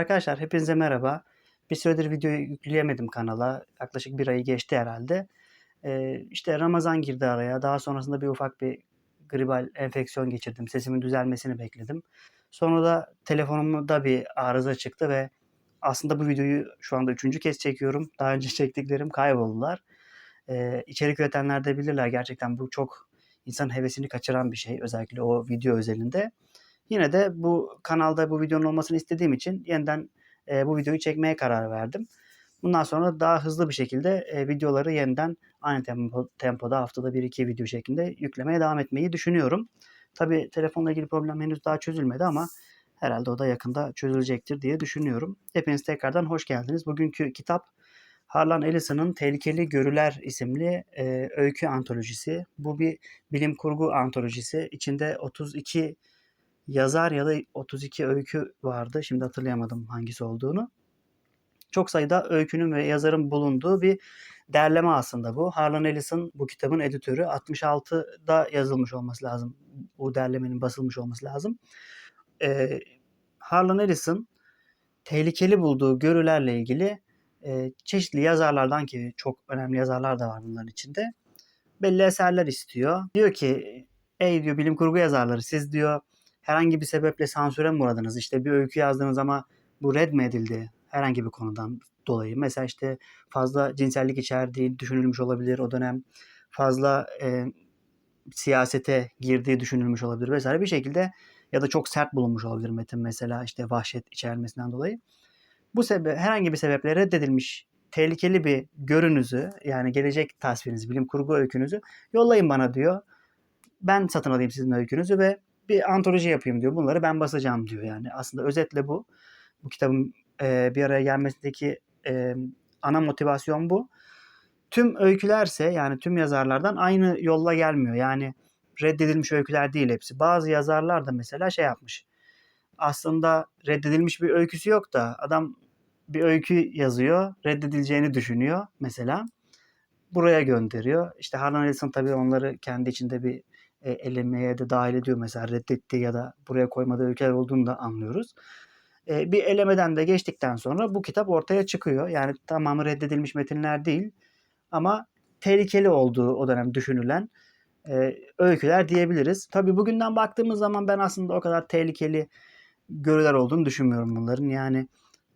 Arkadaşlar hepinize merhaba. Bir süredir video yükleyemedim kanala. Yaklaşık bir ayı geçti herhalde. Ee, işte Ramazan girdi araya. Daha sonrasında bir ufak bir gribal enfeksiyon geçirdim. Sesimin düzelmesini bekledim. Sonra da telefonumda bir arıza çıktı ve aslında bu videoyu şu anda üçüncü kez çekiyorum. Daha önce çektiklerim kayboldular. Ee, içerik üretenler de bilirler. Gerçekten bu çok insanın hevesini kaçıran bir şey. Özellikle o video özelinde. Yine de bu kanalda bu videonun olmasını istediğim için yeniden e, bu videoyu çekmeye karar verdim. Bundan sonra daha hızlı bir şekilde e, videoları yeniden aynı tempo, tempoda haftada 1-2 video şeklinde yüklemeye devam etmeyi düşünüyorum. Tabi telefonla ilgili problem henüz daha çözülmedi ama herhalde o da yakında çözülecektir diye düşünüyorum. Hepiniz tekrardan hoş geldiniz. Bugünkü kitap Harlan Ellison'ın Tehlikeli Görüler isimli e, öykü antolojisi. Bu bir bilim kurgu antolojisi. İçinde 32 yazar ya da 32 öykü vardı. Şimdi hatırlayamadım hangisi olduğunu. Çok sayıda öykünün ve yazarın bulunduğu bir derleme aslında bu. Harlan Ellison bu kitabın editörü. 66'da yazılmış olması lazım. Bu derlemenin basılmış olması lazım. Ee, Harlan Ellison tehlikeli bulduğu görülerle ilgili e, çeşitli yazarlardan ki çok önemli yazarlar da var bunların içinde belli eserler istiyor. Diyor ki ey diyor bilim kurgu yazarları siz diyor herhangi bir sebeple sansüre mi uğradınız? İşte bir öykü yazdınız ama bu red mi edildi? Herhangi bir konudan dolayı. Mesela işte fazla cinsellik içerdiği düşünülmüş olabilir o dönem. Fazla e, siyasete girdiği düşünülmüş olabilir vesaire bir şekilde ya da çok sert bulunmuş olabilir metin mesela işte vahşet içermesinden dolayı. Bu sebep herhangi bir sebeple reddedilmiş tehlikeli bir görünüzü yani gelecek tasvirinizi, bilim kurgu öykünüzü yollayın bana diyor. Ben satın alayım sizin öykünüzü ve bir antoloji yapayım diyor. Bunları ben basacağım diyor yani. Aslında özetle bu. Bu kitabın e, bir araya gelmesindeki e, ana motivasyon bu. Tüm öykülerse yani tüm yazarlardan aynı yolla gelmiyor. Yani reddedilmiş öyküler değil hepsi. Bazı yazarlar da mesela şey yapmış. Aslında reddedilmiş bir öyküsü yok da adam bir öykü yazıyor. Reddedileceğini düşünüyor mesela. Buraya gönderiyor. İşte Harlan Ellison tabii onları kendi içinde bir e, elemeye de dahil ediyor. Mesela reddetti ya da buraya koymadığı öyküler olduğunu da anlıyoruz. E, bir elemeden de geçtikten sonra bu kitap ortaya çıkıyor. Yani tamamı reddedilmiş metinler değil ama tehlikeli olduğu o dönem düşünülen e, öyküler diyebiliriz. Tabii bugünden baktığımız zaman ben aslında o kadar tehlikeli görüler olduğunu düşünmüyorum bunların. Yani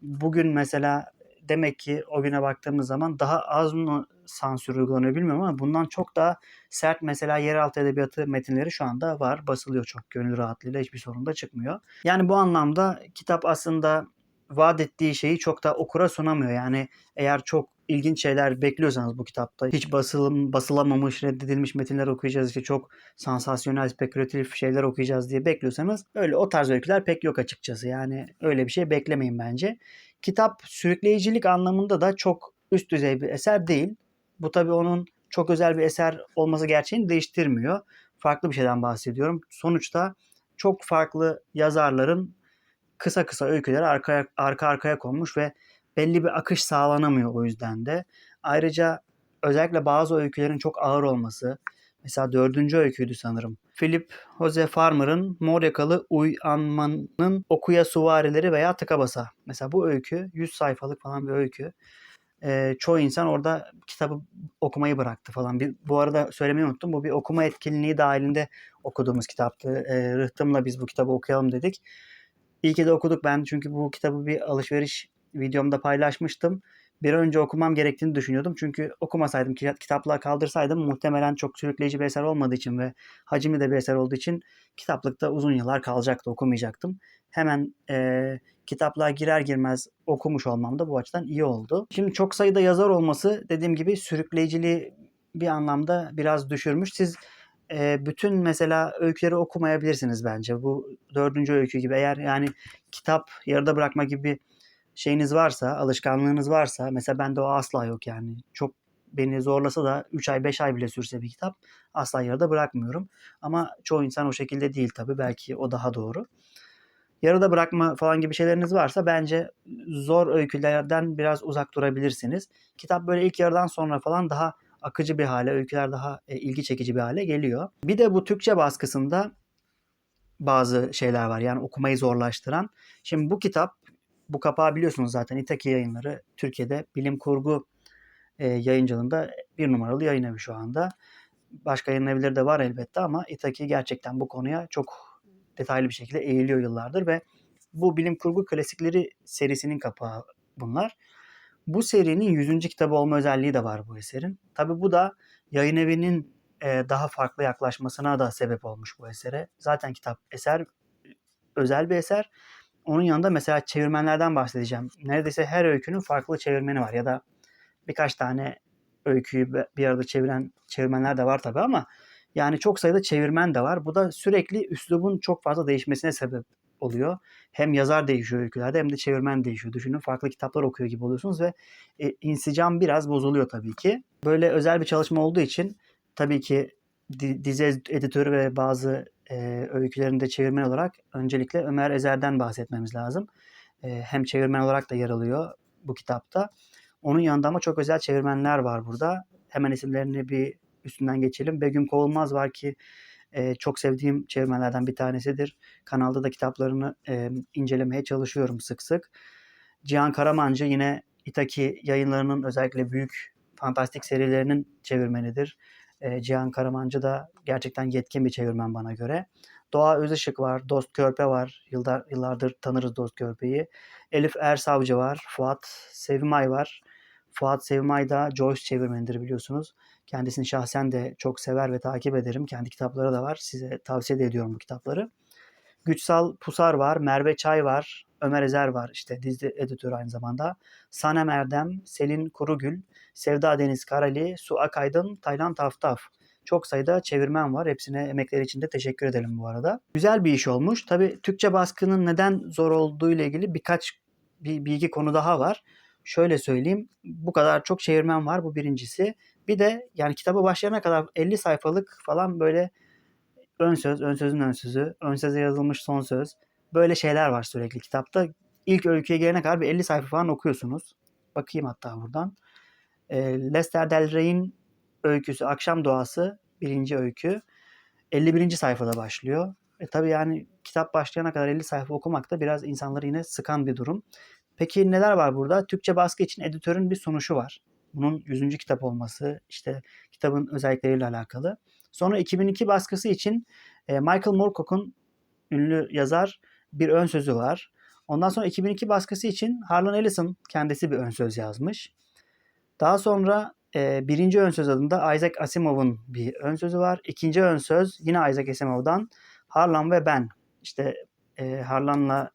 bugün mesela demek ki o güne baktığımız zaman daha az mı sansür uygulanıyor bilmiyorum ama bundan çok daha sert mesela yeraltı edebiyatı metinleri şu anda var. Basılıyor çok gönül rahatlığıyla hiçbir sorun da çıkmıyor. Yani bu anlamda kitap aslında vaat ettiği şeyi çok da okura sunamıyor. Yani eğer çok ilginç şeyler bekliyorsanız bu kitapta hiç basılım, basılamamış, reddedilmiş metinler okuyacağız işte çok sansasyonel, spekülatif şeyler okuyacağız diye bekliyorsanız öyle o tarz öyküler pek yok açıkçası. Yani öyle bir şey beklemeyin bence. Kitap sürükleyicilik anlamında da çok üst düzey bir eser değil. Bu tabii onun çok özel bir eser olması gerçeğini değiştirmiyor. Farklı bir şeyden bahsediyorum. Sonuçta çok farklı yazarların kısa kısa öyküleri arka, arka arkaya konmuş ve belli bir akış sağlanamıyor o yüzden de. Ayrıca özellikle bazı öykülerin çok ağır olması, mesela dördüncü öyküydü sanırım. Philip Jose Farmer'ın Mor Yakalı Uyanmanın Okuya Suvarileri veya Tıka Basa. Mesela bu öykü 100 sayfalık falan bir öykü. Ee, çoğu insan orada kitabı okumayı bıraktı falan. Bir, bu arada söylemeyi unuttum. Bu bir okuma etkinliği dahilinde okuduğumuz kitaptı. Ee, Rıhtım'la biz bu kitabı okuyalım dedik. İyi ki de okuduk. Ben çünkü bu kitabı bir alışveriş videomda paylaşmıştım. Bir önce okumam gerektiğini düşünüyordum. Çünkü okumasaydım, kitaplığa kaldırsaydım muhtemelen çok sürükleyici bir eser olmadığı için ve hacimli de bir eser olduğu için kitaplıkta uzun yıllar kalacaktı, okumayacaktım. Hemen e, kitaplığa girer girmez okumuş olmam da bu açıdan iyi oldu. Şimdi çok sayıda yazar olması dediğim gibi sürükleyiciliği bir anlamda biraz düşürmüş. Siz e, bütün mesela öyküleri okumayabilirsiniz bence. Bu dördüncü öykü gibi eğer yani kitap yarıda bırakma gibi bir şeyiniz varsa, alışkanlığınız varsa mesela bende o asla yok yani. Çok beni zorlasa da 3 ay 5 ay bile sürse bir kitap asla yarıda bırakmıyorum. Ama çoğu insan o şekilde değil tabii. Belki o daha doğru. Yarıda bırakma falan gibi şeyleriniz varsa bence zor öykülerden biraz uzak durabilirsiniz. Kitap böyle ilk yarıdan sonra falan daha akıcı bir hale, öyküler daha e, ilgi çekici bir hale geliyor. Bir de bu Türkçe baskısında bazı şeyler var. Yani okumayı zorlaştıran. Şimdi bu kitap Bu kapağı biliyorsunuz zaten İtaki yayınları Türkiye'de bilim kurgu e, yayıncılığında bir numaralı yayın evi şu anda. Başka yayın evleri de var elbette ama Itaki gerçekten bu konuya çok detaylı bir şekilde eğiliyor yıllardır ve bu bilim kurgu klasikleri serisinin kapağı bunlar. Bu serinin 100. kitabı olma özelliği de var bu eserin. Tabi bu da yayın evinin e, daha farklı yaklaşmasına da sebep olmuş bu esere. Zaten kitap eser özel bir eser. Onun yanında mesela çevirmenlerden bahsedeceğim. Neredeyse her öykünün farklı çevirmeni var ya da birkaç tane öyküyü bir arada çeviren çevirmenler de var tabi ama yani çok sayıda çevirmen de var. Bu da sürekli üslubun çok fazla değişmesine sebep oluyor. Hem yazar değişiyor öykülerde hem de çevirmen değişiyor. Düşünün farklı kitaplar okuyor gibi oluyorsunuz ve e, insicam biraz bozuluyor tabii ki. Böyle özel bir çalışma olduğu için tabii ki dizi editörü ve bazı e, öykülerinde çevirmen olarak öncelikle Ömer Ezer'den bahsetmemiz lazım. E, hem çevirmen olarak da yer alıyor bu kitapta. Onun yanında ama çok özel çevirmenler var burada. Hemen isimlerini bir üstünden geçelim. Begüm Kovulmaz var ki e, çok sevdiğim çevirmenlerden bir tanesidir. Kanalda da kitaplarını e, incelemeye çalışıyorum sık sık. Cihan Karamancı yine Itaki yayınlarının özellikle büyük fantastik serilerinin çevirmenidir. E, Cihan Karamancı da gerçekten yetkin bir çevirmen bana göre. Doğa Özışık var, Dost Körpe var. Yıllar, yıllardır tanırız Dost Körpe'yi. Elif Ersavcı var, Fuat Sevimay var. Fuat Sevimay da Joyce çevirmenidir biliyorsunuz. Kendisini şahsen de çok sever ve takip ederim. Kendi kitapları da var. Size tavsiye de ediyorum bu kitapları. Güçsal Pusar var, Merve Çay var, Ömer Ezer var işte dizi editörü aynı zamanda. Sanem Erdem, Selin Kurugül, Sevda Deniz Karali, Su Akaydın, Taylan Taftaf. Çok sayıda çevirmen var. Hepsine emekleri için de teşekkür edelim bu arada. Güzel bir iş olmuş. Tabi Türkçe baskının neden zor olduğu ile ilgili birkaç bir, bir konu daha var. Şöyle söyleyeyim. Bu kadar çok çevirmen var. Bu birincisi. Bir de yani kitaba başlayana kadar 50 sayfalık falan böyle ön söz, ön sözün ön sözü, ön söze yazılmış son söz. Böyle şeyler var sürekli kitapta. İlk öyküye gelene kadar bir 50 sayfa falan okuyorsunuz. Bakayım hatta buradan. E, Lester Del Rey'in öyküsü Akşam Doğası birinci öykü. 51. sayfada başlıyor. E tabi yani kitap başlayana kadar 50 sayfa okumak da biraz insanları yine sıkan bir durum. Peki neler var burada? Türkçe baskı için editörün bir sunuşu var. Bunun 100. kitap olması, işte kitabın özellikleriyle alakalı. Sonra 2002 baskısı için e, Michael Moorcock'un ünlü yazar bir ön sözü var. Ondan sonra 2002 baskısı için Harlan Ellison kendisi bir ön söz yazmış. Daha sonra e, birinci ön söz adında Isaac Asimov'un bir ön sözü var. İkinci ön söz yine Isaac Asimov'dan Harlan ve ben. İşte e, Harlan'la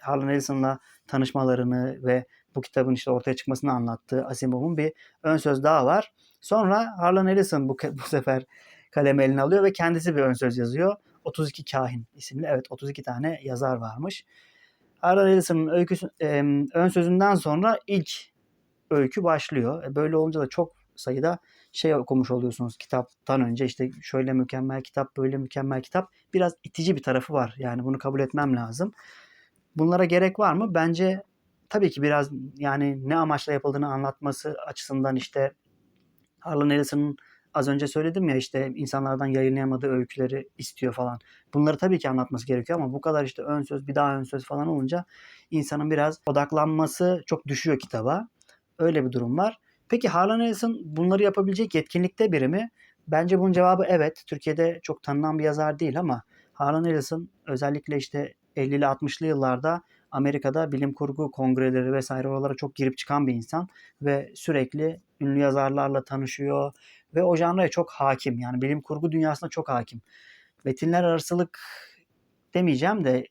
Harlan Ellison'la tanışmalarını ve bu kitabın işte ortaya çıkmasını anlattığı Asimov'un bir ön söz daha var. Sonra Harlan Ellison bu, bu sefer kalemi eline alıyor ve kendisi bir ön söz yazıyor. 32 Kahin isimli. Evet 32 tane yazar varmış. Harlan Ellison'ın öyküsü, e, ön sözünden sonra ilk öykü başlıyor. E, böyle olunca da çok sayıda şey okumuş oluyorsunuz kitaptan önce işte şöyle mükemmel kitap böyle mükemmel kitap biraz itici bir tarafı var yani bunu kabul etmem lazım. Bunlara gerek var mı? Bence tabii ki biraz yani ne amaçla yapıldığını anlatması açısından işte Harlan Ellison'ın az önce söyledim ya işte insanlardan yayınlayamadığı öyküleri istiyor falan. Bunları tabii ki anlatması gerekiyor ama bu kadar işte ön söz bir daha ön söz falan olunca insanın biraz odaklanması çok düşüyor kitaba. Öyle bir durum var. Peki Harlan Ellison bunları yapabilecek yetkinlikte biri mi? Bence bunun cevabı evet. Türkiye'de çok tanınan bir yazar değil ama Harlan Ellison özellikle işte 50'li 60'lı yıllarda Amerika'da bilim kurgu kongreleri vesaire oralara çok girip çıkan bir insan ve sürekli ünlü yazarlarla tanışıyor ve o janraya çok hakim. Yani bilim kurgu dünyasına çok hakim. Metinler arasılık demeyeceğim de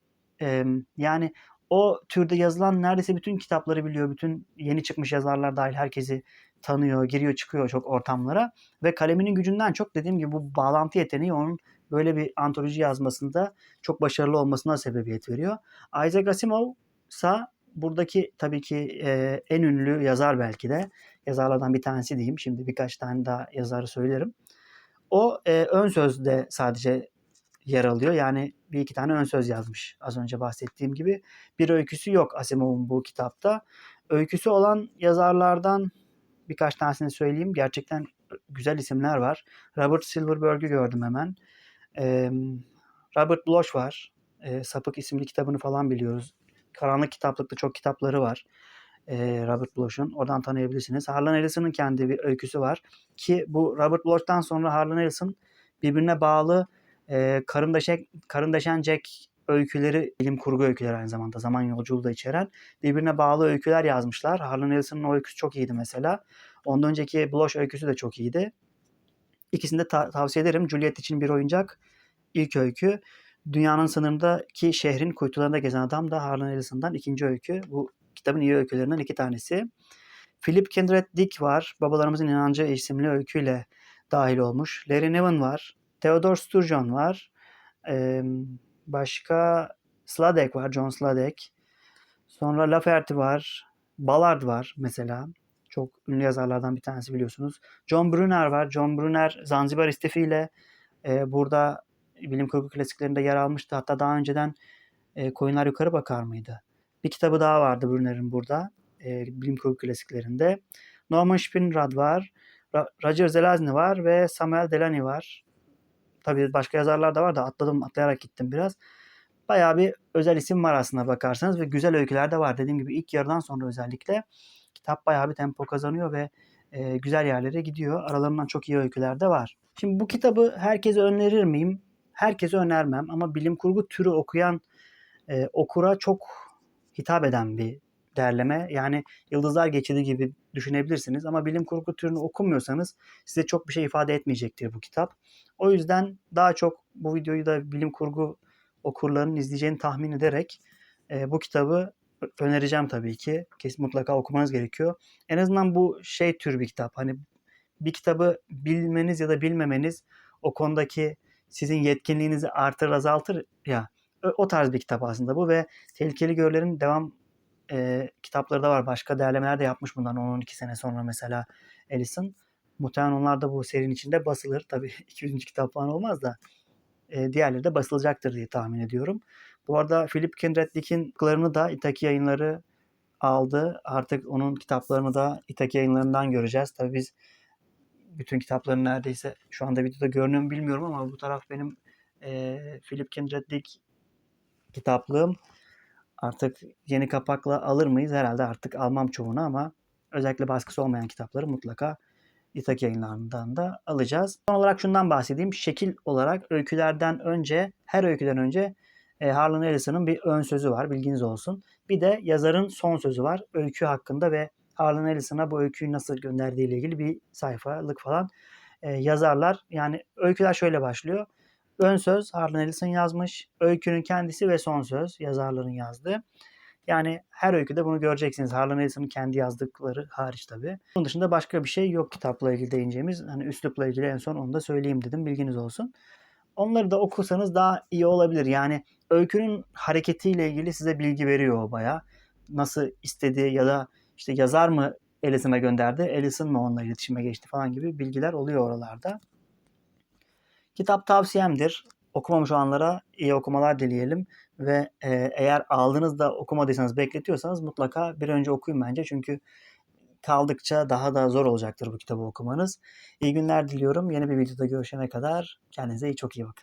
yani o türde yazılan neredeyse bütün kitapları biliyor. Bütün yeni çıkmış yazarlar dahil herkesi tanıyor, giriyor çıkıyor çok ortamlara ve kaleminin gücünden çok dediğim gibi bu bağlantı yeteneği onun böyle bir antoloji yazmasında çok başarılı olmasına sebebiyet veriyor. Isaac Asimov ise buradaki tabii ki e, en ünlü yazar belki de yazarlardan bir tanesi diyeyim. Şimdi birkaç tane daha yazarı söylerim. O e, ön sözde sadece yer alıyor. Yani bir iki tane ön söz yazmış az önce bahsettiğim gibi. Bir öyküsü yok Asimov'un bu kitapta. Öyküsü olan yazarlardan birkaç tanesini söyleyeyim. Gerçekten güzel isimler var. Robert Silverberg'ü gördüm hemen. Robert Bloch var. Sapık isimli kitabını falan biliyoruz. Karanlık Kitaplık'ta çok kitapları var. Robert Bloch'un. Oradan tanıyabilirsiniz. Harlan Ellison'ın kendi bir öyküsü var ki bu Robert Bloch'tan sonra Harlan Ellison birbirine bağlı eee Karın, Deşek, Karın Deşen Jack öyküleri, bilim kurgu öyküleri aynı zamanda zaman yolculuğu da içeren birbirine bağlı öyküler yazmışlar. Harlan Ellison'ın o öyküsü çok iyiydi mesela. Ondan önceki Bloch öyküsü de çok iyiydi. İkisini de ta- tavsiye ederim. Juliet için bir oyuncak ilk öykü. Dünyanın sınırındaki şehrin kuytularında gezen adam da Harlan Ellison'dan ikinci öykü. Bu kitabın iyi öykülerinden iki tanesi. Philip Kindred Dick var. Babalarımızın İnancı isimli öyküyle dahil olmuş. Larry Niven var. Theodore Sturgeon var. Ee, başka Sladek var. John Sladek. Sonra Lafferty var. Ballard var mesela. Çok ünlü yazarlardan bir tanesi biliyorsunuz. John Brunner var. John Brunner Zanzibar istifiyle e, burada bilim kurgu klasiklerinde yer almıştı. Hatta daha önceden e, Koyunlar Yukarı Bakar mıydı? Bir kitabı daha vardı Brunner'in burada. E, bilim kurgu klasiklerinde. Norman Spinrad var. Roger Zelazny var ve Samuel Delany var. Tabii başka yazarlar da var da atladım atlayarak gittim biraz. Bayağı bir özel isim var aslında bakarsanız ve güzel öyküler de var. Dediğim gibi ilk yarıdan sonra özellikle kitap bayağı bir tempo kazanıyor ve e, güzel yerlere gidiyor. Aralarından çok iyi öyküler de var. Şimdi bu kitabı herkese önerir miyim? Herkese önermem ama bilim kurgu türü okuyan e, okura çok hitap eden bir derleme. Yani Yıldızlar Geçidi gibi düşünebilirsiniz ama bilim kurgu türünü okumuyorsanız size çok bir şey ifade etmeyecektir bu kitap. O yüzden daha çok bu videoyu da bilim kurgu okurlarının izleyeceğini tahmin ederek e, bu kitabı önereceğim tabii ki. Kesin mutlaka okumanız gerekiyor. En azından bu şey tür bir kitap. Hani bir kitabı bilmeniz ya da bilmemeniz o konudaki sizin yetkinliğinizi artırır azaltır ya. O tarz bir kitap aslında bu ve Tehlikeli Görler'in devam e, kitapları da var. Başka derlemeler de yapmış bundan 10-12 sene sonra mesela Ellison. Muhtemelen onlar da bu serinin içinde basılır. Tabii 200. kitap falan olmaz da e, diğerleri de basılacaktır diye tahmin ediyorum. Bu arada Philip Kindred Dick'in kitaplarını da Itaki yayınları aldı. Artık onun kitaplarını da Itaki yayınlarından göreceğiz. Tabii biz bütün kitaplarını neredeyse şu anda videoda görünüyor mu bilmiyorum ama bu taraf benim e, Philip Kindred Dick kitaplığım. Artık yeni kapakla alır mıyız? Herhalde artık almam çoğunu ama özellikle baskısı olmayan kitapları mutlaka İtaki yayınlarından da alacağız. Son olarak şundan bahsedeyim. Şekil olarak öykülerden önce, her öyküden önce e, Harlan Ellison'ın bir ön sözü var. Bilginiz olsun. Bir de yazarın son sözü var. Öykü hakkında ve Harlan Ellison'a bu öyküyü nasıl gönderdiği ile ilgili bir sayfalık falan e, yazarlar. Yani öyküler şöyle başlıyor. Ön söz Harlan Ellison yazmış. Öykünün kendisi ve son söz yazarların yazdığı. Yani her öyküde bunu göreceksiniz. Harlan Ellison'ın kendi yazdıkları hariç tabii. Bunun dışında başka bir şey yok kitapla ilgili değineceğimiz. Hani üslupla ilgili en son onu da söyleyeyim dedim. Bilginiz olsun. Onları da okursanız daha iyi olabilir. Yani öykünün hareketiyle ilgili size bilgi veriyor o baya. Nasıl istediği ya da işte yazar mı Ellison'a gönderdi, Ellison mı onunla iletişime geçti falan gibi bilgiler oluyor oralarda. Kitap tavsiyemdir. Okumamış olanlara iyi okumalar dileyelim. Ve e, eğer aldığınızda okumadıysanız bekletiyorsanız mutlaka bir önce okuyun bence. Çünkü kaldıkça daha da zor olacaktır bu kitabı okumanız. İyi günler diliyorum. Yeni bir videoda görüşene kadar kendinize iyi çok iyi bakın.